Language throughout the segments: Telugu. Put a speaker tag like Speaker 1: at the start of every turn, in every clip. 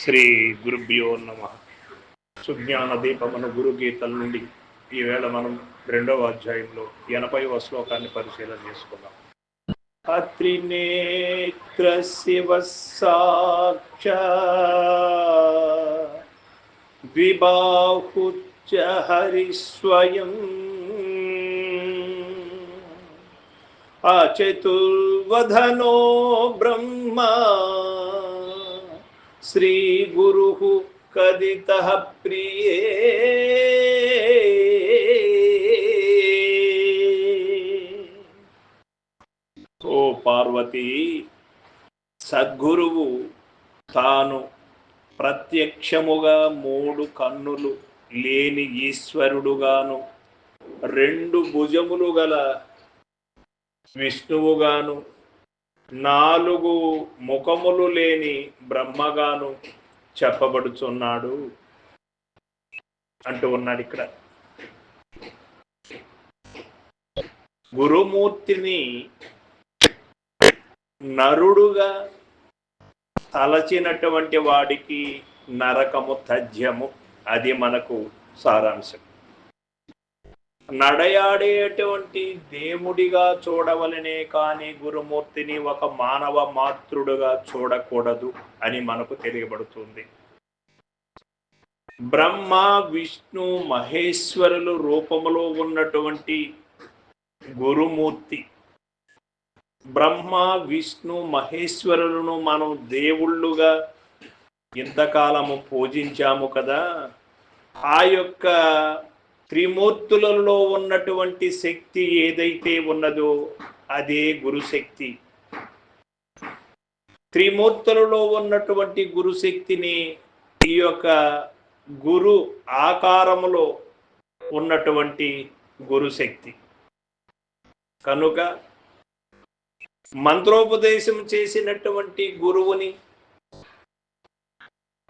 Speaker 1: శ్రీ గురుభ్యో నమ. సుజ్ఞాన దీపమన గురు గీతల నుండి ఈవేళ మనం రెండవ అధ్యాయంలో ఎనభైవ శ్లోకాన్ని పరిశీలన చేసుకుందాం. అత్రినేత్ర శివ సాక్ష ద్విబాహుచ్చ హరిస్వయం అచతుర్వధనో బ్రహ్మ శ్రీగురు కదిత ప్రియే ఓ పార్వతి సద్గురువు తాను ప్రత్యక్షముగా మూడు కన్నులు లేని ఈశ్వరుడుగాను రెండు భుజములు గల విష్ణువుగాను నాలుగు ముఖములు లేని బ్రహ్మగాను చెప్పబడుచున్నాడు అంటూ ఉన్నాడు ఇక్కడ. గురుమూర్తిని నరుడుగా తలచినటువంటి వాడికి నరకము తథ్యము అది మనకు సారాంశం. నడయాడేటువంటి దేవుడిగా చూడవలనే కానీ గురుమూర్తిని ఒక మానవ మాతృడుగా చూడకూడదు అని మనకు తెలియబడుతుంది. బ్రహ్మ విష్ణు మహేశ్వరులు రూపములో ఉన్నటువంటి గురుమూర్తి. బ్రహ్మ విష్ణు మహేశ్వరులను మనం దేవుళ్ళుగా ఇంతకాలము పూజించాము కదా. ఆ యొక్క త్రిమూర్తులలో ఉన్నటువంటి శక్తి ఏదైతే ఉన్నదో అదే గురుశక్తి త్రిమూర్తులలో ఉన్నటువంటి గురుశక్తిని ఈ యొక్క గురు ఆకారములో ఉన్నటువంటి గురుశక్తి కనుక మంత్రోపదేశం చేసినటువంటి గురువుని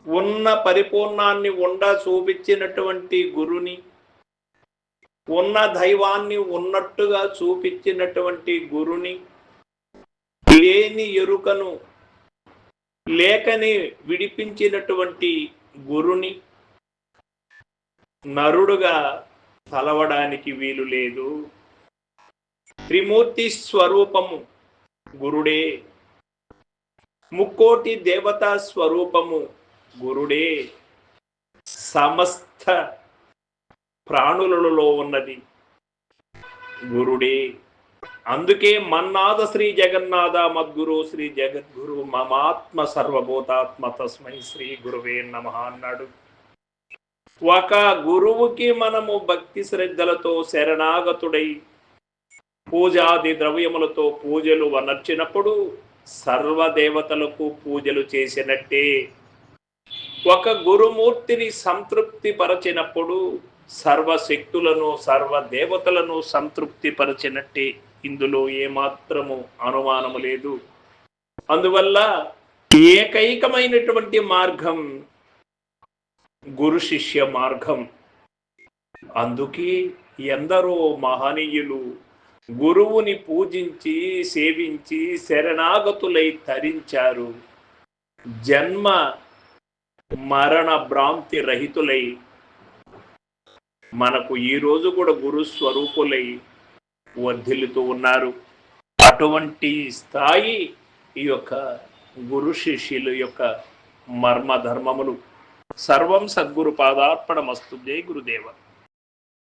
Speaker 1: ఉన్న పరిపూర్ణాన్ని ఉండ చూపించినటువంటి గురుని ఉన్న దైవాన్ని ఉన్నట్టుగా చూపించినటువంటి గురుని లేని ఎరుకను లేకని విడిపించినటువంటి గురుని నరుడుగా తలవడానికి వీలు లేదు. త్రిమూర్తి స్వరూపము గురుడే. ముక్కోటి దేవతా స్వరూపము గురుడే. సమస్త ప్రాణులలో ఉన్నది. గురుడే అందుకే మన్నాథ శ్రీ జగన్నాథ మద్గురు శ్రీ జగద్గురు మమాత్మ సర్వభూతాత్మ తస్మై శ్రీ గురువే నమ అన్నాడు. ఒక గురువుకి మనము భక్తి శ్రద్ధలతో శరణాగతుడై పూజాది ద్రవ్యములతో పూజలు వనర్చినప్పుడు సర్వదేవతలకు పూజలు చేసినట్టే. ఒక గురుమూర్తిని సంతృప్తి పరచినప్పుడు సర్వశక్తులను సర్వ దేవతలను ఇందులో ఏమాత్రము అనుమానము లేదు. అందువల్ల ఏకైకమైనటువంటి మార్గం గురు శిష్య మార్గం. అందుకే ఎందరో మహనీయులు గురువుని పూజించి సేవించి శరణాగతులై తరించారు. జన్మ మరణ భ్రాంతి రహితులై మనకు ఈ రోజు కూడా గురు స్వరూపులై వర్ధిల్లుతూ ఉన్నారు. అటువంటి స్థాయి ఈ యొక్క గురు శిష్యుల యొక్క మర్మ ధర్మములు సర్వం సద్గురు పాదార్పణమస్తు జై గురుదేవ.